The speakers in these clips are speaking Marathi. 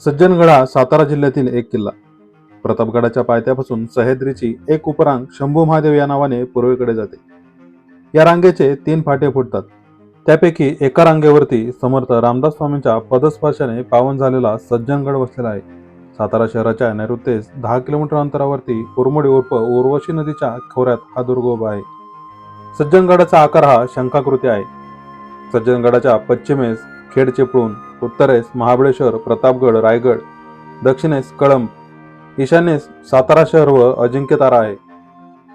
सज्जनगडा सातारा जिल्ह्यातील एक किल्ला. प्रतापगडाच्या पायथ्यापासून सह्याद्रीची एक उपरांग शंभू महादेव या नावाने पूर्वेकडे जाते. या रांगेचे तीन फाटे फुटतात. त्यापैकी एका रांगेवरती समर्थ रामदास स्वामींच्या पदस्पर्शाने पावन झालेला सज्जनगड वसलेला आहे. सातारा शहराच्या नैऋत्येस दहा किलोमीटर अंतरावरती उरमडी उर्फ उर्वशी नदीच्या खोऱ्यात हा दुर्ग उभा आहे. सज्जनगडाचा आकार हा शंखाकृती आहे. सज्जनगडाच्या पश्चिमेस खेड चिपळूण उत्तरेस महाबळेश्वर प्रतापगड रायगड दक्षिणेस कळंब ईशान्येस सातारा शहर व अजिंक्यतारा आहे.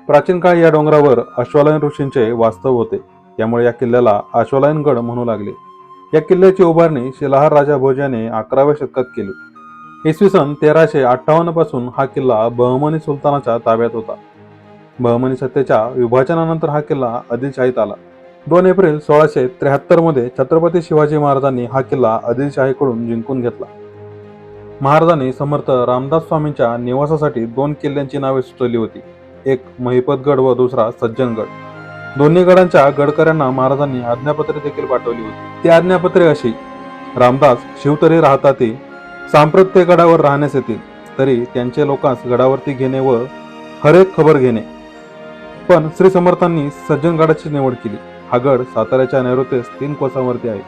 प्राचीन काळी या डोंगरावर अश्वालयन ऋषींचे वास्तव होते. त्यामुळे या किल्ल्याला अश्वालयनगड म्हणू लागले. या किल्ल्याची उभारणी शिलाहार राजा भोजाने अकराव्या शतकात केली. इसवी सन तेराशे अठ्ठावन्नपासून हा किल्ला बहमनी सुलतानाच्या ताब्यात होता. बहमनी सत्तेच्या विभाजनानंतर हा किल्ला आदिलशाहीत आला. दोन एप्रिल सोळाशे त्र्याहत्तरमध्ये छत्रपती शिवाजी महाराजांनी हा किल्ला आदिलशाहीकडून जिंकून घेतला. महाराजांनी समर्थ रामदास स्वामींच्या निवासासाठी दोन किल्ल्यांची नावे सुचवली होती. एक महिपतगड व दुसरा सज्जनगड. दोन्ही गडांच्या गडकऱ्यांना महाराजांनी आज्ञापत्रे देखील पाठवली होती. ती आज्ञापत्रे अशी रामदास शिवतरी राहता ते सांप्रत ते गडावर राहण्यास येतील तरी त्यांचे लोकांस गडावरती घेणे व हरेक खबर घेणे. पण श्री समर्थांनी सज्जनगडाची निवड केली. हा गड साताऱ्याच्या नैऋत्येस तीन कोसांवरती आहे.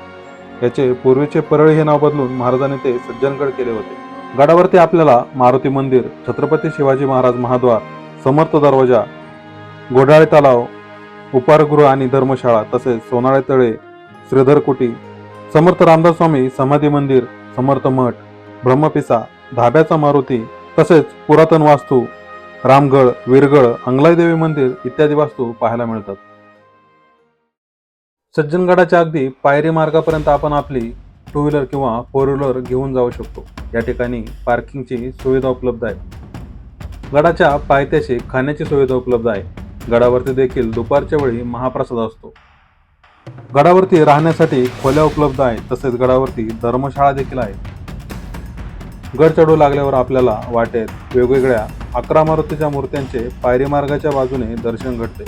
याचे पूर्वीचे परळी हे नाव बदलून महाराजांनी ते सज्जनगड केले होते. गडावरती आपल्याला मारुती मंदिर छत्रपती शिवाजी महाराज महाद्वार समर्थ दरवाजा घोडाळे तलाव उपारगृह आणि धर्मशाळा तसेच सोनाळे तळे श्रीधर कुटी समर्थ रामदास स्वामी समाधी मंदिर समर्थ मठ ब्रह्मपिसा धाब्याचा मारुती तसेच पुरातन वास्तू रामगड वीरगड अंगलाई देवी मंदिर इत्यादी वास्तू पाहायला मिळतात. सज्जनगडाच्या अगदी पायरी मार्गापर्यंत आपण आपली टू व्हीलर किंवा फोर व्हीलर घेऊन जाऊ शकतो. या ठिकाणी पार्किंगची सुविधा उपलब्ध आहे. गडाच्या पायथ्याशी खाण्याची सुविधा उपलब्ध आहे. गडावरती देखील दुपारच्या वेळी महाप्रसाद असतो. गडावरती राहण्यासाठी खोल्या उपलब्ध आहेत तसेच गडावरती धर्मशाळा देखील आहे. गड चढू लागल्यावर आपल्याला वाटेत वेगवेगळ्या अकरा मारुतीच्या मूर्त्यांचे पायरी मार्गाच्या बाजूने दर्शन घडते.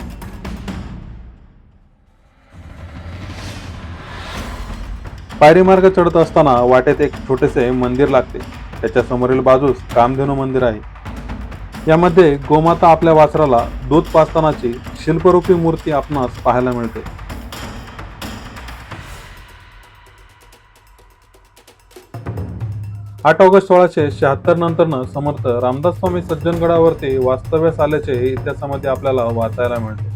पायरी मार्ग चढत असताना वाटेत एक छोटेसे मंदिर लागते. त्याच्या समोरील बाजूस कामधेनू मंदिर आहे. यामध्ये गोमाता आपल्या वासराला दूध पाचतानाची शिल्परूपी मूर्ती आपणास पाहायला मिळते. आठ ऑगस्ट सोळाशे शहात्तर नंतरनं समर्थ रामदास स्वामी सज्जनगडावरती वास्तव्यास आल्याचे इतिहासामध्ये आपल्याला वाचायला मिळते.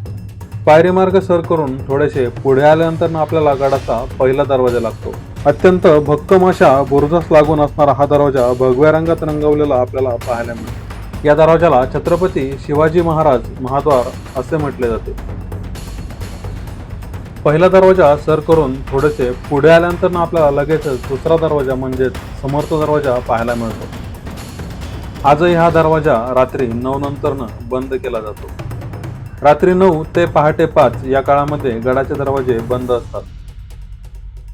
पायरीमार्ग सर करून थोडेसे पुढे आल्यानंतर आपल्याला गडाचा पहिला दरवाजा लागतो. अत्यंत भक्कम अशा बुरुजास लागून असणारा हा दरवाजा भगव्या रंगात रंगवलेला आपल्याला पाहायला मिळतो. या दरवाजाला छत्रपती शिवाजी महाराज महाद्वार असे म्हटले जाते. पहिला दरवाजा सर करून थोडेसे पुढे आल्यानंतर आपल्याला लगेचच दुसरा दरवाजा म्हणजेच समर्थ दरवाजा पाहायला मिळतो. आजही हा दरवाजा रात्री नऊ नंतरनं बंद केला जातो. रात्री नऊ ते पहाटे पाच या काळामध्ये गडाचे दरवाजे बंद असतात.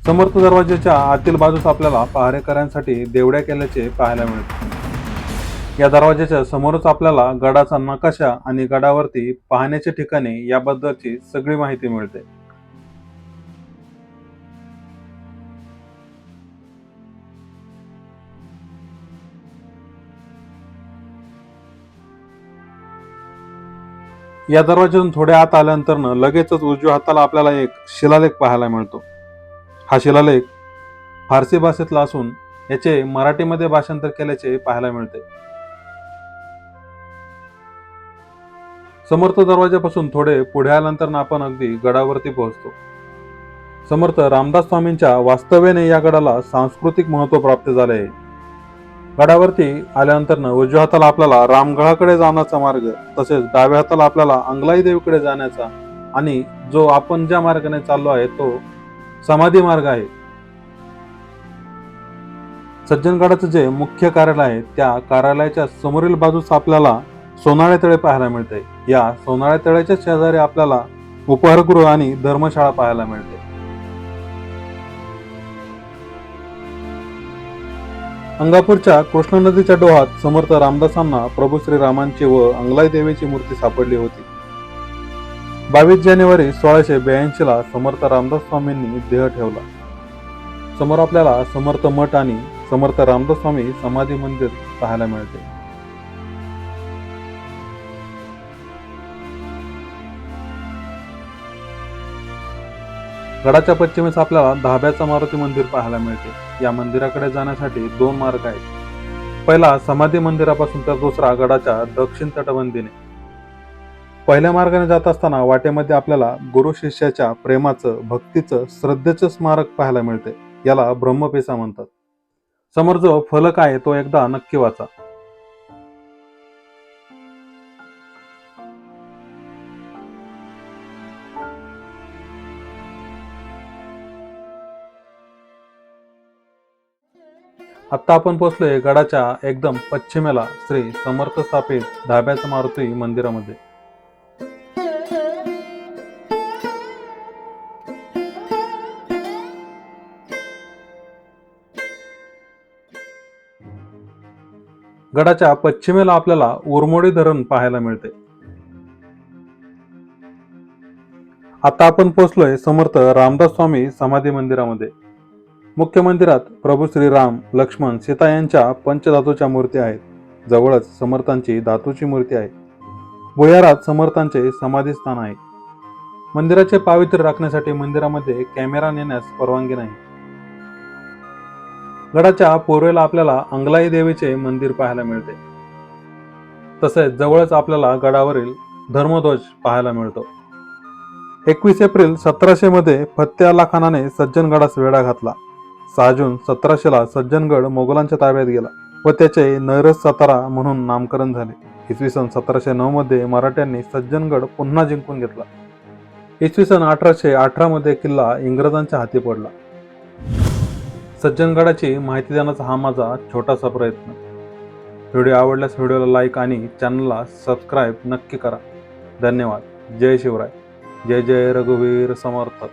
समर्थ दरवाजेच्या आतील बाजूस आपल्याला पहारेकऱ्यांसाठी देवड्या केल्याचे पाहायला मिळते. या दरवाजाच्या समोरच आपल्याला गडाचा नकाशा आणि गडावरती पाहण्याचे ठिकाणी याबद्दलची सगळी माहिती मिळते. या दरवाज्यातून थोड्या आत आल्यानंतर लगेचच उजव्या हाताला आपल्याला एक शिलालेख पाहायला मिळतो. हा शिलालेख फारसी भाषेतला असून याचे मराठीमध्ये भाषांतर केल्याचे पाहायला मिळते. समर्थ दरवाजापासून थोडे पुढे आल्यानंतर आपण अगदी गडावरती पोहोचतो. समर्थ रामदास स्वामींच्या वास्तव्याने या गडाला सांस्कृतिक महत्त्व प्राप्त झाले आहे. गडावरती आल्यानंतर उजव्या हाताला आपल्याला रामगडाकडे जाण्याचा मार्ग तसेच डाव्या हाताला आपल्याला अंगलाई देवीकडे जाण्याचा आणि जो आपण ज्या मार्गाने चाललो आहे तो समाधी मार्ग आहे. सज्जनगडाचं जे मुख्य कार्यालय आहे त्या कार्यालयाच्या समोरील बाजूस आपल्याला सोनाळे तळे पाहायला मिळते या सोनाळे तळ्याच्या शेजारी आपल्याला उपहारगृह आणि धर्मशाळा पाहायला मिळते. अंगापूरच्या कृष्णा नदीच्या डोहात समर्थ रामदासांना प्रभू श्रीरामांची व अंगलाई देवीची मूर्ती सापडली होती. बावीस जानेवारी सोळाशे ब्याऐंशी ला समर्थ रामदास स्वामींनी देह ठेवला. समोर आपल्याला समर्थ मठ आणि समर्थ रामदास स्वामी समाधी मंदिर पाहायला मिळते. गडाच्या पश्चिमेस आपल्याला धाब्याचा मारुती मंदिर पाहायला मिळते. या मंदिराकडे जाण्यासाठी दोन मार्ग आहेत. पहिला समाधी मंदिरापासून तर दुसरा गडाच्या दक्षिण तटबंदीने. पहिल्या मार्गाने जात असताना वाटेमध्ये आपल्याला गुरु शिष्याच्या प्रेमाचं भक्तीचं श्रद्धेचं स्मारक पाहायला मिळते. याला ब्रह्मपेसा म्हणतात. समोर जो फलक आहे तो एकदा नक्की वाचा. आता आपण पोहोचलोय गडाच्या एकदम पश्चिमेला श्री समर्थ स्थापित धाब्याचं मारुती मंदिरामध्ये. गडाच्या पश्चिमेला आपल्याला उरमोडी धरण पाहायला मिळते. आता आपण पोहोचलोय समर्थ रामदास स्वामी समाधी मंदिरामध्ये. मुख्य मंदिरात प्रभू श्रीराम लक्ष्मण सीता यांच्या पंचधातूच्या मूर्ती आहेत. जवळच समर्थांची धातूची मूर्ती आहे. भुयारात समर्थांचे समाधी स्थान आहे. मंदिराचे पावित्र्य राखण्यासाठी मंदिरामध्ये कॅमेरा नेण्यास परवानगी नाही. गडाच्या पूर्वेला आपल्याला अंगलाई देवीचे मंदिर पाहायला मिळते. तसेच जवळच आपल्याला गडावरील धर्मध्वज पाहायला मिळतो. एकवीस एप्रिल सतराशे मध्ये फत्ते अल्ला खानाने सज्जनगडास वेढा घातला. सहा जून सतराशेला सज्जनगड मोगलांच्या ताब्यात गेला व त्याचे नैरस सातारा म्हणून नामकरण झाले. इसवी सन सतराशे नऊ मध्ये मराठ्यांनी सज्जनगड पुन्हा जिंकून घेतला. इसवी सन अठराशे अठरा मध्ये किल्ला इंग्रजांच्या हाती पडला. सज्जनगडाची माहिती देण्याचा हा माझा छोटासा प्रयत्न. व्हिडिओ आवडल्यास व्हिडिओला लाईक आणि चॅनलला सबस्क्राईब नक्की करा. धन्यवाद. जय शिवराय. जय जय रघुवीर समर्थ